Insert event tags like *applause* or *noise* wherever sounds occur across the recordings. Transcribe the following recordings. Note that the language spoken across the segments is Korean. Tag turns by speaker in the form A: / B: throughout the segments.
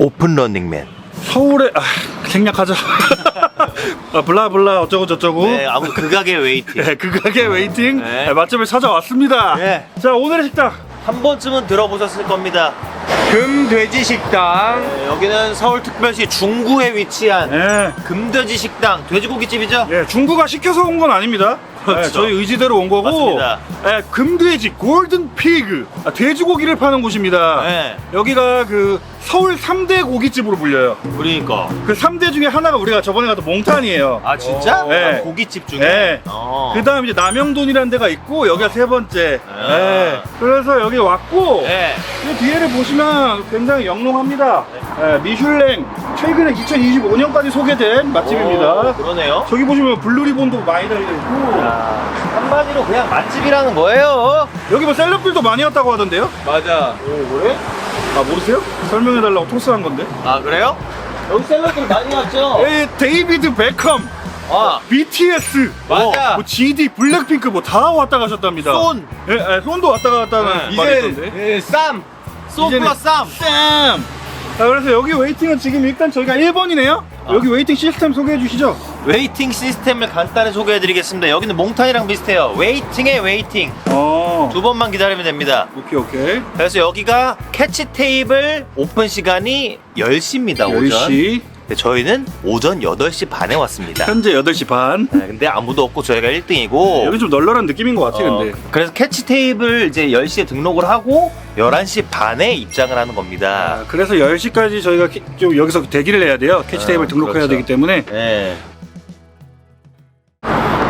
A: 오픈 런닝맨.
B: 서울에 아, 생략하자. *laughs* 아, 블라블라 어쩌고 저쩌고.
A: 네, 아무 극악의 웨이팅.
B: 네, 그 가게 웨이팅
A: 네.
B: 네, 맛집을 찾아왔습니다.
A: 네.
B: 자 오늘의 식당
A: 한 번쯤은 들어보셨을 겁니다.
C: 금돼지 식당
A: 네, 여기는 서울특별시 중구에 위치한
B: 네.
A: 금돼지 식당 돼지고기집이죠?
B: 예, 중구가 시켜서 온 건 아닙니다.
A: 그렇죠.
B: 네, 저희 의지대로 온 거고
A: 맞습니다.
B: 예, 금돼지 골든 피그 아, 돼지고기를 파는 곳입니다.
A: 네.
B: 여기가 그 서울 3대 고깃집으로 불려요.
A: 그러니까.
B: 그 3대 중에 하나가 우리가 저번에 갔던 몽탄이에요.
A: 아 진짜?
B: 네.
A: 아, 고깃집 중에.
B: 네.
A: 어.
B: 그 다음 이제 남영돈이라는 데가 있고 여기가 세 번째.
A: 아.
B: 네. 그래서 여기 왔고
A: 네.
B: 이 뒤에를 보시면 굉장히 영롱합니다. 네, 미슐랭 최근에 2025년까지 소개된 맛집입니다.
A: 오, 그러네요.
B: 저기 보시면 블루리본도 많이 달려 있고
A: 아, 한마디로 그냥 맛집이라는 거예요.
B: 여기 뭐 셀럽들도 많이 왔다고 하던데요?
C: 맞아
A: 오 그래?
B: 아 모르세요? 설명해 달라고 토스한 건데.
A: 아 그래요? 여기 샐러드들 많이 왔죠?
B: 에 데이비드 베컴,
A: 아
B: BTS,
A: 맞아.
B: 뭐 GD, 블랙핑크 뭐 다 왔다 가셨답니다.
A: 손.
B: 예, 예, 손도 왔다 갔다는
A: 네.
B: 말이
C: 이제
B: 있던데.
C: 예,
A: 쌈소
B: 이제는-
A: 플러스 쌈.
B: 쌈. 자, 그래서 여기 웨이팅은 지금 일단 저희가 1번이네요.
A: 아.
B: 여기 웨이팅 시스템 소개해 주시죠.
A: 웨이팅 시스템을 간단히 소개해 드리겠습니다. 여기는 몽탄이랑 비슷해요. 웨이팅에 웨이팅.
B: 어.
A: 두 번만 기다리면 됩니다.
B: 오케이 오케이.
A: 그래서 여기가 캐치 테이블 오픈 시간이 10시입니다. 오전.
B: 10시.
A: 근데 저희는 오전 8시 반에 왔습니다.
B: 현재 8시 반.
A: 네, 근데 아무도 없고 저희가 1등이고
B: 여기 좀 널널한 느낌인 것 같아 근데.
A: 그래서 캐치 테이블 이제 10시에 등록을 하고 11시 반에 입장을 하는 겁니다.
B: 아, 그래서 10시까지 저희가 키- 좀 여기서 대기를 해야 돼요. 캐치
A: 아,
B: 테이블 등록해야
A: 그렇죠.
B: 되기 때문에.
A: 네.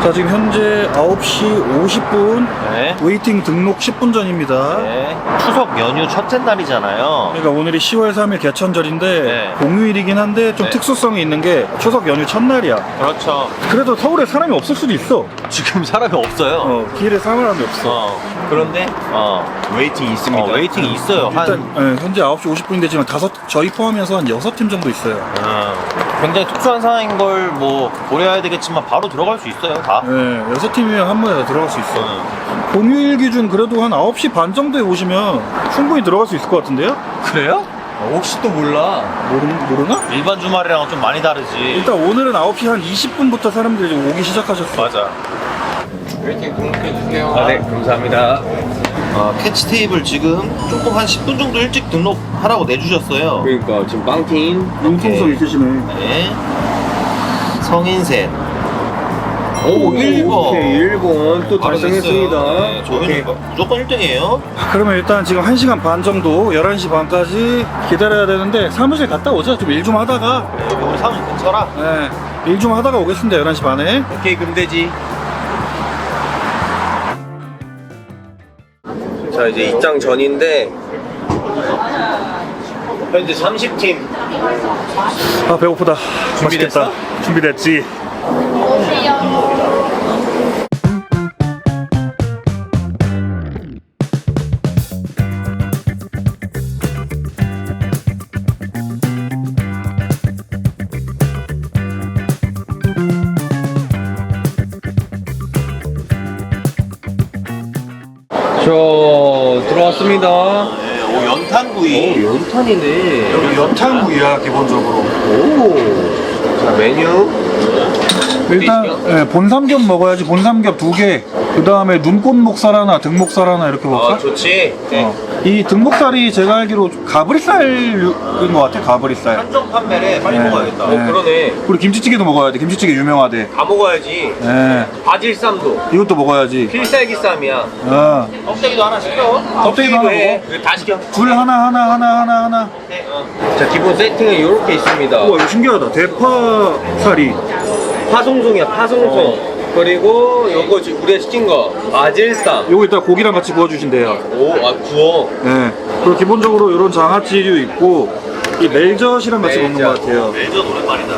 B: 자, 지금 현재 9시 50분.
A: 네.
B: 웨이팅 등록 10분 전입니다.
A: 네. 추석 연휴 첫째 날이잖아요.
B: 그러니까 오늘이 10월 3일 개천절인데
A: 네.
B: 공휴일이긴 한데 좀
A: 네.
B: 특수성이 있는 게 추석 연휴 첫날이야.
A: 그렇죠.
B: 그래도 서울에 사람이 없을 수도 있어.
A: 지금 사람이 없어요.
B: 어, 길에 사람이 없어.
A: 어. 그런데 어,
C: 웨이팅이 있습니다
A: 어, 웨이팅이 있어요. 한
B: 일단 예, 현재 9시 50분인데 지금 다섯 저희 포함해서 한 6팀 정도 있어요.
A: 어, 굉장히 특수한 상황인 걸 뭐 고려해야 되겠지만 바로 들어갈 수 있어요. 다.
B: 예, 6팀이면 한 번에 다 들어갈 수 있어.
A: 어.
B: 공휴일 기준 그래도 한 9시 반 정도에 오시면 충분히 들어갈 수 있을 것 같은데요?
A: 그래요?
C: 어, 혹시 또 몰라
B: 모르, 모르나?
A: 일반 주말이랑은 좀 많이 다르지.
B: 일단 오늘은 9시 한 20분부터 사람들이 좀 오기 시작하셨어.
A: 맞아.
C: 웨이팅 등록해주세요 아 네 감사합니다
A: 어, 캐치 테이블 지금 조금 한 10분 정도 일찍 등록하라고 내주셨어요.
C: 그러니까 지금 빵팀
B: 융통성 있으시네.
A: 네. 성인 셋.
C: 오,
A: 1번.
C: 오케이 1번 또 달성했습니다
A: 네, 저희는
C: 오케이.
A: 무조건 1등이에요.
B: 그러면 일단 지금 1시간 반 정도 11시 반까지 기다려야 되는데 사무실 갔다 오자. 좀 일 좀 하다가.
A: 여기 우리 사무실 근처라.
B: 네, 일 좀 하다가 오겠습니다. 11시 반에.
C: 오케이 금돼지 자 이제 입장 전인데 현재 30팀
B: 아, 배고프다.
C: 준비됐어?
B: 맛있겠다. 준비됐지.
C: 저 들어왔습니다
A: 네, 오, 연탄구이.
C: 연탄이네
B: 여기 연탄구이야, 기본적으로.
C: 오 자 메뉴
B: 일단 예, 본삼겹 먹어야지. 본삼겹 두 개. 그 다음에 눈꽃 목살 하나, 등목살 하나 이렇게 먹을까?
C: 아 좋지
B: 어. 이 등목살이 제가 알기로 가브리살인 것 같아. 가브리살.
A: 한정 판매래. 빨리
B: 네.
A: 먹어야겠다.
B: 네.
C: 어 그러네
B: 우리 김치찌개도 먹어야 돼. 김치찌개 유명하대.
C: 다 먹어야지
B: 예.
C: 바질쌈도
B: 이것도 먹어야지.
C: 필살기쌈이야
B: 어.
A: 껍데기도 하나 시켜.
B: 껍데기도 하나
C: 해.
B: 먹어.
C: 다 시켜
B: 줄 하나 하나 하나 하나 하나.
C: 자 기본 세팅은 이렇게 있습니다
B: 우와 이거 신기하다. 대파살이.
C: 파송송이야 파송송 그리고 요거 지금 우리가 시킨 거 바질쌈
B: 요거 이따 고기랑 같이 구워주신대요.
C: 오 아 구워
B: 네. 그리고 기본적으로 이런 장아찌류 있고 이 멜젓이랑 같이 먹는. 것 같아요.
A: 멜젓 오랜만이다.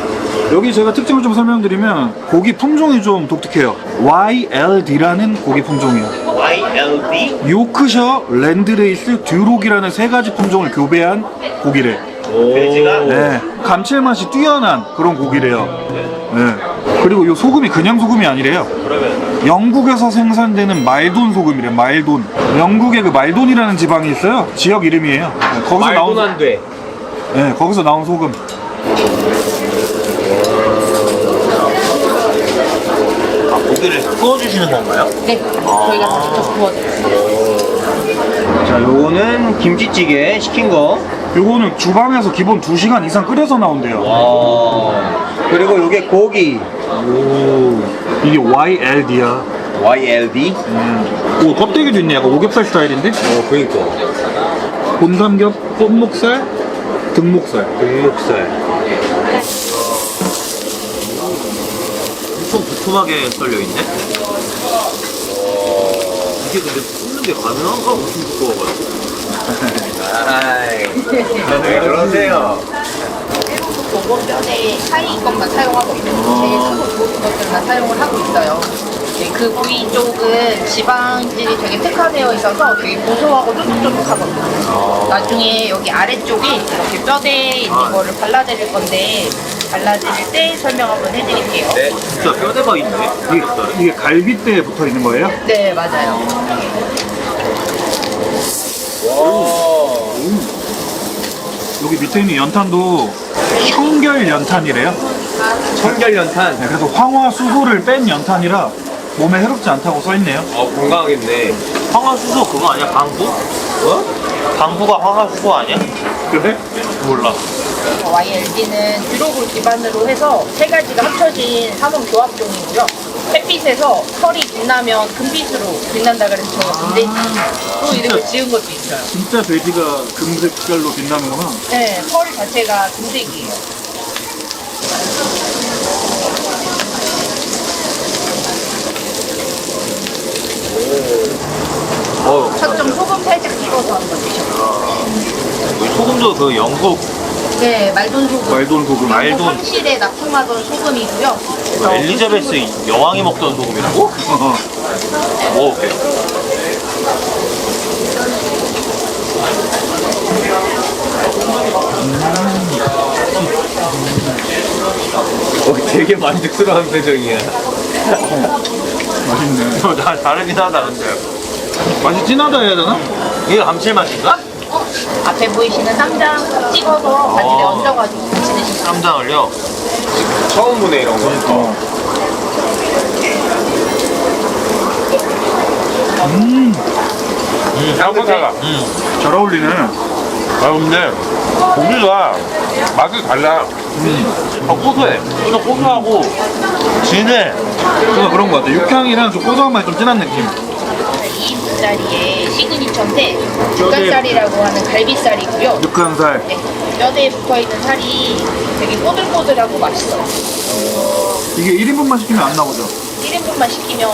B: 여기 제가 특징을 좀 설명드리면 고기 품종이 좀 독특해요. YLD라는 고기 품종이에요.
A: YLD?
B: 요크셔, 랜드레이스, 듀록이라는 세 가지 품종을 교배한 고기래.
A: 돼지가?
B: 네. 감칠맛이 뛰어난 그런 고기래요. 네. 그리고 요 소금이 그냥 소금이 아니래요.
A: 그러면
B: 영국에서 생산되는 말돈 소금이래 말돈 영국에 그 말돈이라는 지방이 있어요 지역 이름이에요 네, 거기서
C: 말도
B: 나온
C: 안 돼
B: 네, 거기서 나온 소금.
A: 아, 고기를 구워주시는 건가요?
D: 네, 저희가 다 직접 구워드려요.
C: 자, 요거는 김치찌개 시킨 거.
B: 요거는 주방에서 기본 2시간 이상 끓여서 나온대요.
C: 와. 그리고 요게 고기.
B: 이게 YLD야.
C: YLD.
B: 오, 껍데기도 있네. 약간 오겹살 스타일인데?
C: 어, 그니까.
B: 본삼겹, 돛목살, 등목살.
C: 등목살.
A: 엄청 두툼하게 썰려 있네? 이게 근데 굽는 게 가능한가? 엄청 두꺼워가지고. *laughs*
C: 아이. 왜 그러세요?
D: 요건 뼈대 사이 것만 사용하고 있고 제일 크고 좋은 것들만 사용을 하고 있어요. 네, 그 부위 쪽은 지방질이 되게 특화되어 있어서 되게 고소하고 쫀득쫀득하거든요. 나중에 여기 아래쪽에 이렇게 뼈대에 있는 거를 발라드릴 건데 발라드릴 때 설명 한번 해드릴게요.
C: 네.
A: 진짜 뼈대가 있네.
B: 이게, 이게 갈비대에 붙어 있는 거예요?
D: 네, 맞아요.
C: 와.
B: 여기 밑에 있는 연탄도 청결 연탄이래요.
C: 청결 연탄.
B: 네, 그래서 황화 수소를 뺀 연탄이라 몸에 해롭지 않다고 써있네요.
C: 어, 건강하겠네.
A: 황화수소 그거 아니야? 방부?
C: 어?
A: 방부가 황화수소 아니야?
B: 그래?
A: 몰라.
D: YLD는 유로를 기반으로 해서 세 가지가 합쳐진 산업 조합종이고요. 햇빛에서 털이 빛나면 금빛으로 빛난다 그래서 저가 금돼지로 이름을 지은 것도 있어요.
B: 진짜 돼지가 금색깔로 빛나는구나.
D: 네, 털 자체가 금색이에요.
A: 어,
D: 첫점 소금 살짝 찍어서 한번 드셔보세요.
A: 우리 소금도 그 영국
D: 네, 말돈 소금.
B: 말돈 소금.
A: 말돈.
D: 상실에 납품하던 소금이고요.
A: 그
D: 그래서
A: 엘리자베스 여왕이 먹던 소금이라고? *laughs* 먹어볼게.
C: 어, 되게 만족스러운 표정이야.
B: 맛있네.
A: 다 다르긴 하다 근데.
B: 맛이 진하다 해야 되나?
A: 이게 감칠맛인가?
D: 앞에 보이시는 쌈장 찍어서 바질에
A: 어.
D: 얹어가지고 같이 드시면
A: 쌈장을요?
C: 처음 보네, 이런 거.
B: 어. 음,
A: 음,
C: 향긋해.
A: 음.
B: 잘 어울리네.
A: 아 근데 고기가 맛이 달라. 음. 더 고소해. 좀 고소하고 진해.
B: 그래서 그런 것 같아. 육향이랑 좀 고소한 맛이 좀 진한 느낌.
D: 2인분짜리의 시그니처인데 육간살이라고 하는 갈비살이고요.
B: 육향살.
D: 네, 뼈대에 붙어 있는 살이 되게 꼬들꼬들하고 맛있어요.
B: 이게 1인분만 시키면 안 나오죠?
D: 1인분만 시키면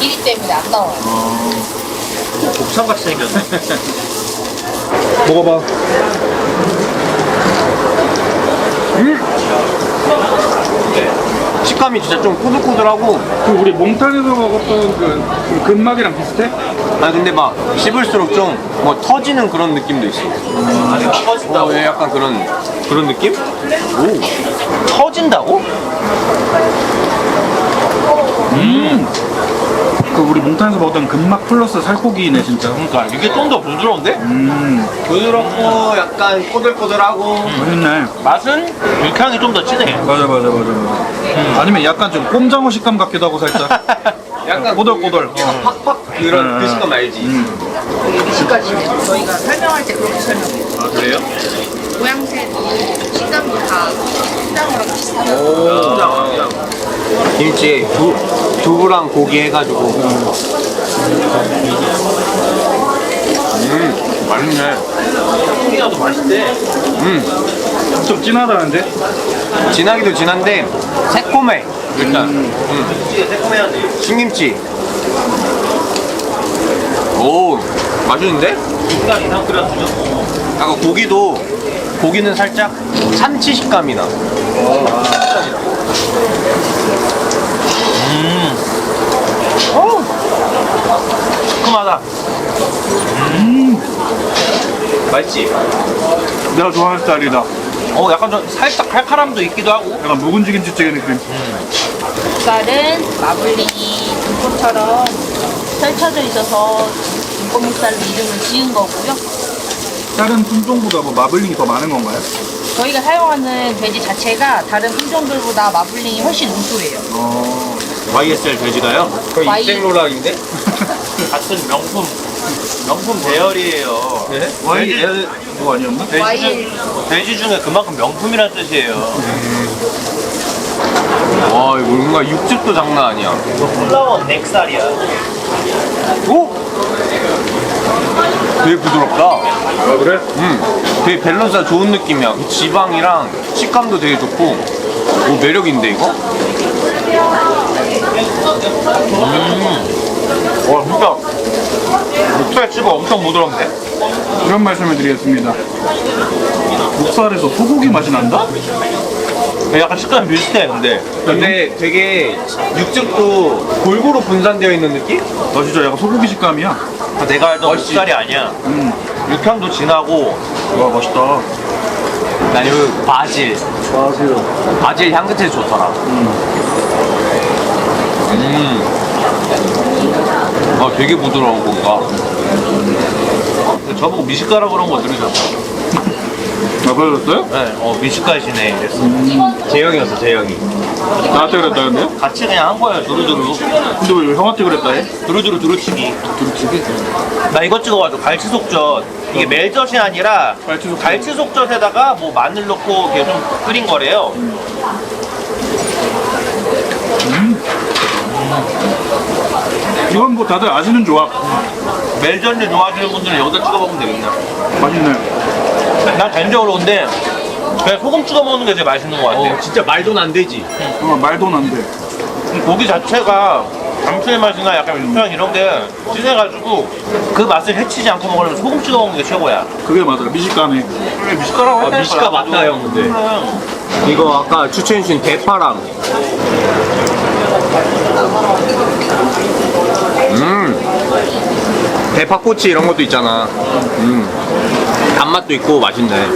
D: 길이 때문에 안 나와요.
A: 곱창같이 생겼네.
B: 먹어봐. 음,
C: 식감이 진짜 좀 꼬들꼬들하고.
B: 그 우리 몽탄에서 먹었던 그, 그 근막이랑 비슷해?
C: 아, 근데 막 씹을수록 좀 뭐 터지는 그런 느낌도 있어.
A: 아니 터진다고?
C: 어, 예, 약간 그런, 그런 느낌?
A: 터진다고?
B: 음. 그 우리 몽탄에서 먹었던 근막 플러스 살코기네 진짜.
A: 그러니까 이게 좀 더 부드러운데?
B: 음,
C: 부드럽고 약간 꼬들꼬들하고.
B: 맛있네.
A: 맛은 육향이 좀 더 진해.
B: 맞아 맞아 맞아. 맞아. 아니면 약간 좀 꼼장어 식감 같기도 하고 살짝. *laughs*
C: 약간
B: 꼬들꼬들.
C: 팍팍 그런
B: 음.
C: 그 식감 알지?
D: 여기 미식까지는 저희가 설명할 때 그렇게 설명해요.
A: 아 그래요?
D: 모양새도 식감도 다 식당이랑 비슷하고
C: 오.
A: 아,
C: 김치 두, 두부랑 고기 해가지고 음 맛있네
A: 고기가 더 맛있대.
C: 음
B: 좀 진하다는데?
C: 진하기도 진한데 새콤해 일단 음.
A: 새콤해야지.
C: 신김치 오 맛있는데?
A: 육간 이상 끓였으면
C: 아까 고기도 고기는 살짝 참치 식감이 나
A: 시큼하다.
C: 맛있지?
B: 내가 좋아하는 스타일이다.
A: 어 약간 좀 살짝 칼칼함도 있기도 하고.
B: 약간 묵은지 김치찌개 느낌.
D: 쌀은 마블링이 눈꽃처럼 펼쳐져 있어서 목살로 이름을 지은 거고요.
B: 다른 품종보다 뭐 마블링이 더 많은 건가요?
D: 저희가 사용하는 돼지 자체가 다른 품종들보다 마블링이 훨씬 우수해요.
A: YSL 돼지가요?
C: 거의
D: 와이-
C: 입생로락인데? *laughs*
A: 같은 명품 명품 대열이에요.
C: 네?
B: YL 뭐 아니었나?
A: 돼지. 중, 돼지 중에 그만큼 명품이라는 뜻이에요.
C: 와, 이거 뭔가 육즙도 장난 아니야.
A: 이거 콜라원 넥살이야.
C: 오! 되게 부드럽다.
B: 아 그래?
C: 음, 되게 밸런스가 좋은 느낌이야. 그 지방이랑 식감도 되게 좋고. 오, 매력인데, 이거? 음. 와, 진짜. 목살 씹어 엄청 부드럽네.
B: 이런 말씀을 드리겠습니다. 목살에서 소고기 맛이 난다?
A: 약간 식감이 비슷해, 근데.
C: 근데 되게 육즙도 골고루 분산되어 있는 느낌?
B: 나 진짜 약간 소고기 식감이야.
A: 내가 알던
C: 맛있지?
A: 목살이 아니야.
B: 음,
A: 육향도 진하고
B: 와 맛있다.
C: 난 여기 바질.
B: 맞아요.
C: 바질 향긋해서 좋더라. 음. 아, 되게 부드러워, 뭔가.
A: 저보고 미식가라 그런 거 들으셨어?
B: 아 그러셨어요?
A: 네, 어 미식가시네 이랬어.
C: 재영이었어, 재영이.
B: 나한테 그랬다는데요?
A: 같이 그냥 한 거예요, 두루두루.
B: 근데 왜 형한테 그랬다 해?
A: 두루두루 두루치기.
B: 두루치기?
A: 나 이것 찍어가지고 갈치 속젓. 이게 멜젓이 아니라
B: 갈치 속젓.
A: 갈치 속젓에다가 뭐 마늘 넣고 이렇게 좀 끓인 거래요.
B: 이건 뭐 다들 아시는 조합.
A: 멜젓을 좋아하시는 분들은 여기다 찍어 먹으면 되겠네.
B: 맛있네.
A: 난 개인적으로 근데 그냥 소금 찍어 먹는 게 제일 맛있는 것 같아.
C: 어, 진짜 말도 안 되지.
B: 어, 말도 안 돼.
A: 고기 자체가 감칠맛이나 약간 육향 이런 게 진해가지고 그 맛을 해치지 않고 먹으려면 소금 찍어 먹는 게 최고야.
B: 그게 맞아. 미식가네.
A: 미식가라고
C: 아, 미식가 맞다, 형, 근데. 이거 아까 추천해주신 대파랑. 음. 대파꼬치 이런 것도 있잖아. 음. 단맛도 있고 맛있네.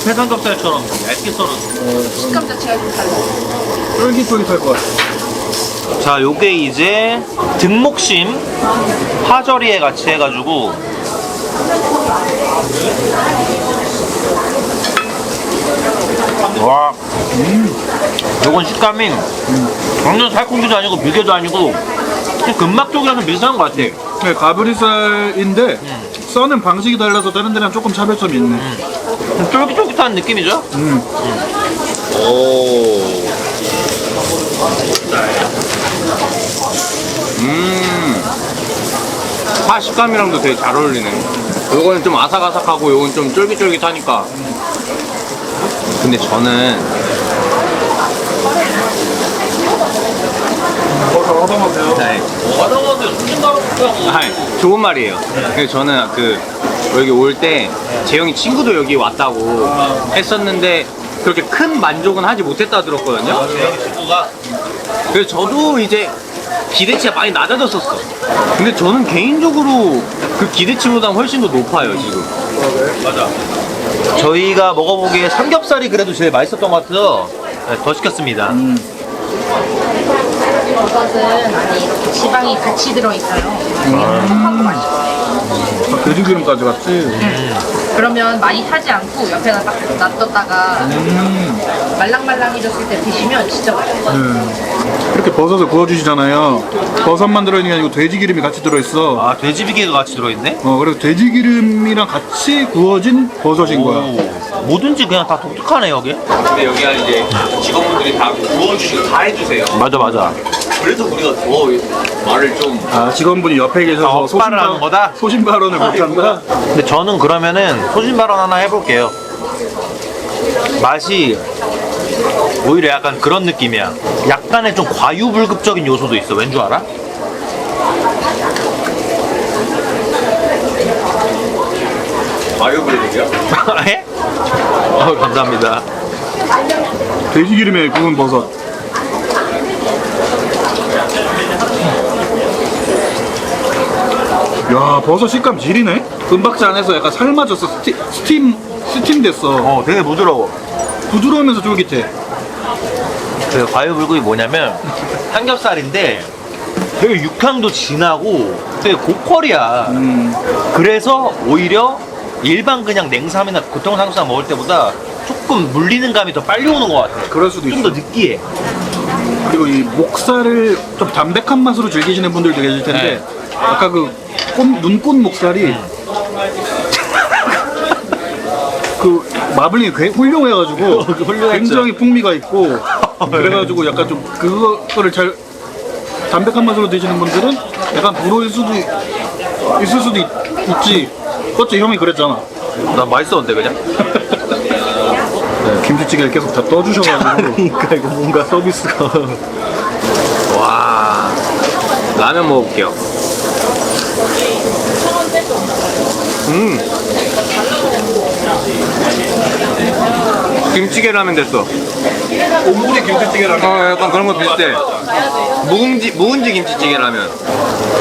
A: 대패 삼겹살처럼 얇게 썰어서.
D: 식감 자체가 좀 달라요.
B: 쫄깃쫄깃할 것 같아.
A: 자, 요게 이제 등목심 파절이에 같이 해가지고 와, 음, 요건 식감이 완전 살코기도 아니고 비계도 아니고 근막 쪽이랑 비슷한 것 같아.
B: 네, 가브리살인데 써는 방식이 달라서 다른 데랑 조금 차별점이 있네.
A: 좀 쫄깃쫄깃한 느낌이죠?
B: 음.
C: 오. 음. 파 식감이랑도 되게 잘 어울리네. 요거는 좀 아삭아삭하고 요건 좀 쫄깃쫄깃하니까. 근데 저는
B: 어, 하다마세요.
C: 네,
A: 손님가로 그냥
C: 아니, 좋은 말이에요. 근데 저는 그 여기 올 때 재영이 친구도 여기 왔다고 했었는데 그렇게 큰 만족은 하지 못했다 들었거든요.
A: 재영이 친구가
C: 그래서 저도 이제 기대치가 많이 낮아졌었어. 근데 저는 개인적으로 그 기대치보다 훨씬 더 높아요 지금.
A: 맞아. 저희가 먹어보기에 삼겹살이 그래도 제일 맛있었던 것 같아서 네, 더 시켰습니다.
D: 버섯은 안에 이렇게 지방이 같이 들어있어요. 되게 촉촉하고 맛있어요.
B: 아, 돼지 기름까지 같이.
D: 그러면 많이 타지 않고 옆에다 딱 놔뒀다가
B: 음.
D: 말랑말랑해졌을 때 드시면 진짜 맛있어요.
B: 네. 이렇게 버섯을 구워주시잖아요. 버섯만 들어있는 게 아니고 돼지 기름이 같이 들어있어.
A: 아 돼지비계가 같이 들어있네?
B: 어, 그래서 돼지 기름이랑 같이 구워진 버섯인 거야.
A: 오, 뭐든지 그냥 다 독특하네 여기.
C: 근데 여기가 이제 직원분들이 다 구워주시고 다 해주세요.
A: 맞아 맞아.
C: 그래서 우리가 더 말을 좀
B: 아, 직원분이 옆에 계셔서
A: 아, 헛발을 하는 거다?
B: 소신 발언을 못한다?
A: 근데 저는 그러면은 소신 발언 하나 해볼게요. 맛이 오히려 약간 그런 느낌이야. 약간의 좀 과유불급적인 요소도 있어. 왠 줄 알아?
C: 마요 브레드야. *laughs*
A: 예? 어, 감사합니다.
B: 돼지 기름에 구운 버섯. 야, 버섯 식감 지리네? 은박지 안에서 약간 삶아져서 스티, 스팀, 스팀 됐어.
A: 어, 되게 부드러워.
B: 부드러우면서 쫄깃해.
A: 그 과유불급이 뭐냐면 삼겹살인데 되게 육향도 진하고 되게 고퀄이야.
B: 음,
A: 그래서 오히려 일반 그냥 냉삼이나 보통 삼겹살 먹을 때보다 조금 물리는 감이 더 빨리 오는 것 같아.
B: 그럴 수도
A: 좀더 느끼해.
B: 그리고 이 목살을 좀 담백한 맛으로 즐기시는 분들도 계실 텐데
A: 네.
B: 아까 그 꽃, 눈꽃 목살이 그 마블링이 꽤 훌륭해가지고
A: 그 훌륭했죠.
B: 굉장히 풍미가 있고 *laughs* 그래가지고 약간 좀 그거를 잘 담백한 맛으로 드시는 분들은 약간 불호일 수도 있- 있을 수도 있, 지 그렇지 형이 그랬잖아
A: 나 맛있었는데 그냥? *laughs*
B: 네, 김치찌개를 계속 다 떠주셔가지고 *laughs*
A: 그러니까 이거 뭔가 서비스가.
C: 와 라면 먹어볼게요 음. 김치게 라면 됐어.
B: 오므리 김치찌개랑
C: 어 약간 그런 거 비슷해. 묵은지 묵은지 김치찌개 라면.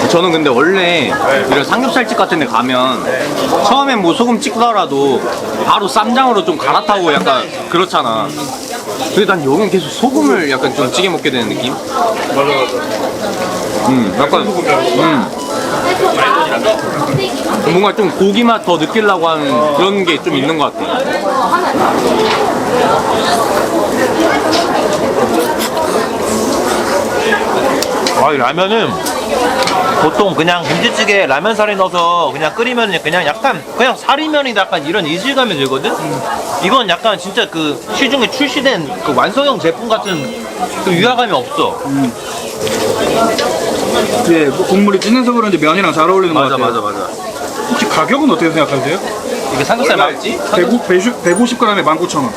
C: 저는 근데 원래 이런 삼겹살집 같은 데 가면 처음엔 뭐 소금 찍더라도 바로 쌈장으로 좀 갈아타고 약간 그렇잖아. 근데 난 여긴 계속 소금을 약간 좀 찌개 먹게 되는 느낌? 맞아 맞아. 음 약간 음 뭔가 좀 고기 맛 더 느끼려고 하는 그런 게 좀 있는 것 같아
A: 아, 이 라면은 보통 그냥 김치찌개 라면 살에 넣어서 그냥 끓이면 그냥 약간 그냥 살이면이다 약간 이런 이질감이 들거든? 이건 약간 진짜 그 시중에 출시된 그 완성형 제품 같은 그 유화감이 없어.
B: 예, 뭐 국물이 진해서 그런지 면이랑 잘 어울리는 것 같아요
A: 맞아.
B: 혹시 가격은 어떻게 생각하세요?
A: 이게 삼겹살 맞지?
B: 150, 150g에 19,000원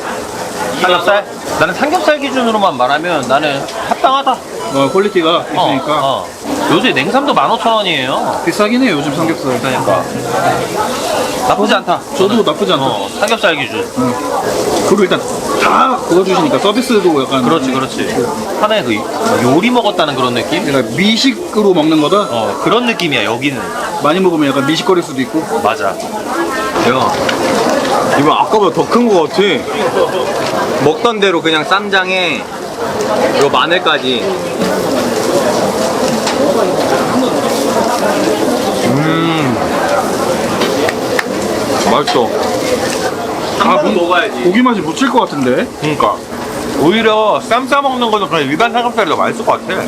A: 삼겹살? 나는 삼겹살 기준으로만 말하면 나는 합당하다.
B: 어, 퀄리티가
A: 어,
B: 있으니까
A: 어. 요새 냉삼도 15,000원이에요.
B: 비싸긴 해요 요즘 삼겹살
A: 그러니까. 나쁘지 않다.
B: 저도 나쁘지 않다
A: 어, 삼겹살 기준.
B: 그리고 일단 다 구워주시니까 서비스도 약간
A: 그렇지, 그렇지. 하나의 그 요리 먹었다는 그런 느낌?
B: 약간 미식으로 먹는 거다
A: 어, 그런 느낌이야, 여기는.
B: 많이 먹으면 약간 미식거릴 수도 있고
A: 맞아.
C: 야 이거 아까보다 더 큰 거 같아 먹던 대로 그냥 쌈장에 요 마늘까지 음 맛있어 한 번은 먹어야지
B: 고기 맛이 묻힐 것 같은데
A: 그러니까. 오히려 쌈 싸 먹는 거는 그냥 일반 삼겹살이 더 맛있을 것 같아.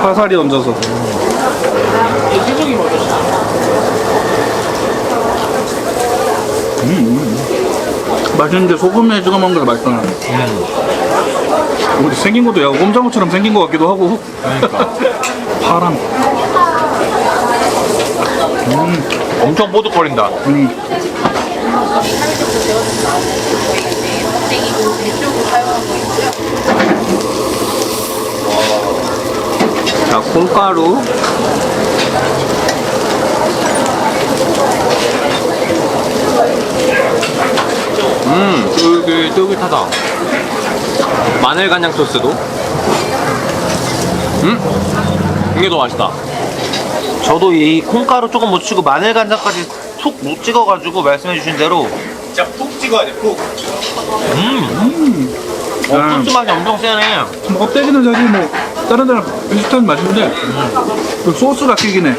B: 파살이 얹어서 음, 음. 맛있는데 소금에 찍어 먹는 게 맛있다 음. 생긴 것도 야 꼼장어처럼 생긴 것 같기도 하고 *laughs* 파랑
A: 엄청 뽀득거린다.
B: 음.
D: 대쪽으로 사용하고 있고요.
C: 자 콩가루 음 쫄깃쫄깃하다 마늘 간장 소스도 음 이게 더 맛있다
A: 저도 이 콩가루 조금 묻히고 마늘 간장까지 툭못 찍어가지고 말씀해 주신 대로 진짜 푹 찍어야 돼, 푹. 음. 어,
B: 음.
A: 소스 맛이 엄청 세네.
B: 뭐 껍데기는 사실 뭐 다른 데랑 비슷한 맛인데 그 소스가 튀기네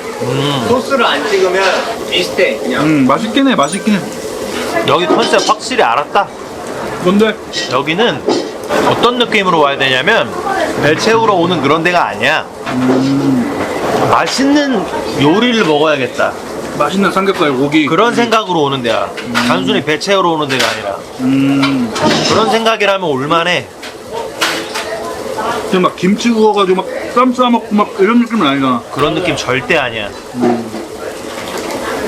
C: 소스를 안 찍으면 비슷해 그냥
B: 음 맛있긴 해 맛있긴 해
A: 여기 컨셉 확실히 알았다.
B: 근데
A: 여기는 어떤 느낌으로 와야 되냐면 배 채우러 오는 그런 데가 아니야. 맛있는 요리를 먹어야겠다.
B: 맛있는 삼겹살 고기
A: 그런 생각으로 오는 데야. 단순히 배 채우러 오는 데가 아니라.
B: 음
A: 그런 생각이라면 올만해.
B: 지금 막 김치 구워가지고 막 쌈 싸먹고 막 이런 느낌은 아니잖아
A: 그런 느낌 절대 아니야.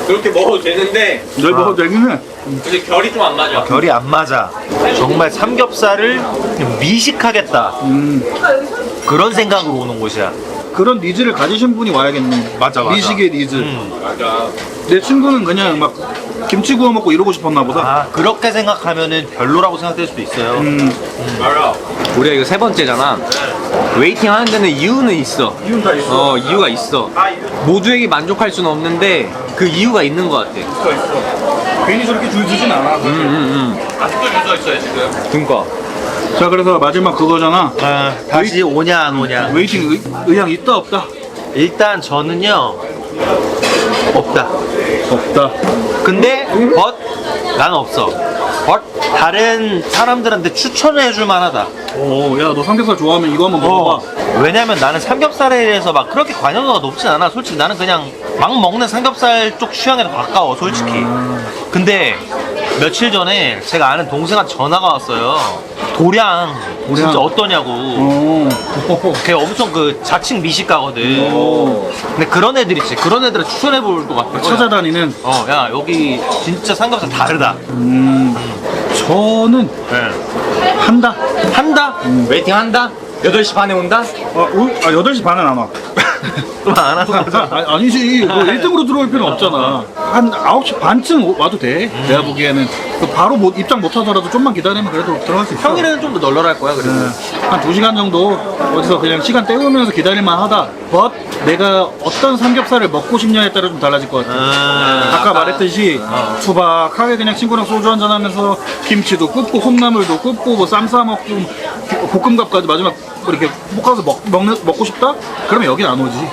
C: 그렇게 먹어도 되는데.
B: 널 먹어도 되긴 해
C: 근데 결이 좀 안 맞아.
A: 결이 안 맞아. 정말 삼겹살을 미식하겠다.
B: 음
A: 그런 생각으로 오는 곳이야.
B: 그런 니즈를 가지신 분이 와야겠네.
A: 맞아, 맞아.
B: 미식의 니즈.
A: 음.
B: 내 친구는 그냥 막 김치 구워 먹고 이러고 싶었나 보다.
A: 아, 그렇게 생각하면은 별로라고 생각될 수도 있어요.
B: 음.
C: 우리가 이거 세 번째잖아. 웨이팅 하는 데는 이유는 있어.
B: 이유는 다 있어.
C: 어 이유가 있어. 모두에게 만족할 수는 없는데 그 이유가 있는 것 같아
B: 있어 있어 괜히 저렇게 줄 서진 않아
C: 응응응
A: 아직도 유서 있어요, 지금.
C: 그니까
B: 자 그래서 마지막 그거잖아
A: 아, 다시 오냐, 안 오냐.
B: 웨이팅 의, 의향 있다 없다
A: 일단 저는요, 없다.
B: 없다
A: 근데, 벗, 나는 없어. 어? 다른 사람들한테 추천해 줄 만하다.
B: 어, 야, 너 삼겹살 좋아하면 이거 한번 먹어봐.
A: 어. 왜냐면 나는 삼겹살에 대해서 막 그렇게 관여도가 높진 않아. 솔직히 나는 그냥 막 먹는 삼겹살 쪽 취향에 더 가까워, 솔직히. 근데 며칠 전에 제가 아는 동생한테 전화가 왔어요. 도량, 진짜 어떠냐고.
B: 어.
A: 걔 엄청 그 자칭 미식가거든.
B: 어.
A: 근데 그런 애들 있지. 그런 애들은 추천해 볼 것 같아.
B: 찾아다니는.
A: 어, 야, 여기 진짜 삼겹살 다르다.
B: 음. 저는
A: 네.
B: 한다.
A: 한다?
C: 웨이팅 한다? 8시 반에 온다?
B: 어, 우- 아, 8시 반은 안 와.
A: 좀안 와서.
B: 아, 아니지. 뭐 1등으로 들어올 필요는 없잖아. 한 9시 반쯤 오- 와도 돼. 내가 보기에는. 그 바로 못, 입장 못 하더라도 좀만 기다리면 그래도 들어갈 수 있어.
A: 평일에는 좀 더 널널할 거야, 그래도.
B: 네. 한 2시간 정도 어디서 그냥 시간 때우면서 기다릴만 하다. but 내가 어떤 삼겹살을 먹고 싶냐에 따라 좀 달라질 것 같아.
A: 음,
B: 아까 말했듯이 투박하게 그냥 친구랑 소주 한잔 하면서 김치도 굽고 콩나물도 굽고 뭐 쌈 싸 먹고 볶음밥까지 마지막 뭐 이렇게 볶아서 먹, 먹는, 먹고 싶다? 그러면 여긴 안 오지.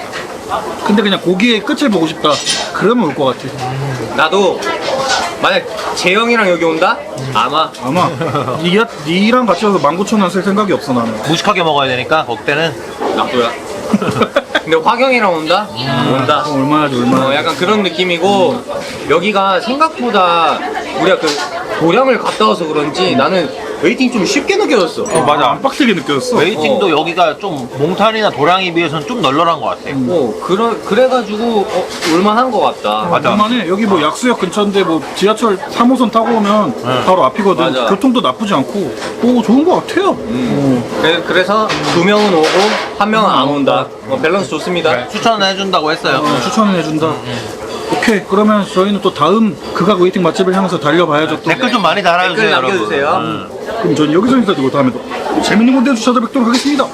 B: 근데 그냥 고기의 끝을 보고 싶다. 그러면 올 것 같아.
C: 나도 만약 재영이랑 여기 온다? 아마
B: 아마 니가, 니랑 같이 와서 19,000원 쓸 생각이 없어 나는.
A: 무식하게 먹어야 되니까, 거기때는.
C: 나도야. *laughs* 근데 화경이랑 온다? 온다.
B: 어, 얼마나지
C: 어,
B: 얼마나.
C: 약간 그런 느낌이고 여기가 생각보다 우리가 그 도량을 갔다 와서 그런지 나는 웨이팅 좀 쉽게 느껴졌어.
A: 어, 맞아.
B: 안 빡세게 느껴졌어.
A: 웨이팅도 여기가 좀 몽탄이나 도랑에 비해서는 좀 널널한 것 같아.
C: 어, 그러, 그래가지고 어, 올만한 것 같다.
A: 맞아.
B: 얼마네 여기 뭐 약수역 근처인데 뭐 지하철 3호선 타고 오면 바로 앞이거든.
C: 맞아.
B: 교통도 나쁘지 않고. 오 좋은 것 같아요.
C: 그래, 그래서 두 명은 오고 한 명은 안 온다. 어, 밸런스 좋습니다.
A: 추천해준다고 했어요.
B: 어, 추천을 해준다. 오케이 그러면 저희는 또 다음 극악 웨이팅 맛집을 향해서 달려봐야죠. 또.
A: 댓글 좀 많이 달아주세요,
C: 댓글
A: 여러분.
C: 남겨주세요.
A: 음.
B: 그럼 전 여기서 인사드리고 다음에 또 재밌는 콘텐츠 찾아뵙도록 하겠습니다.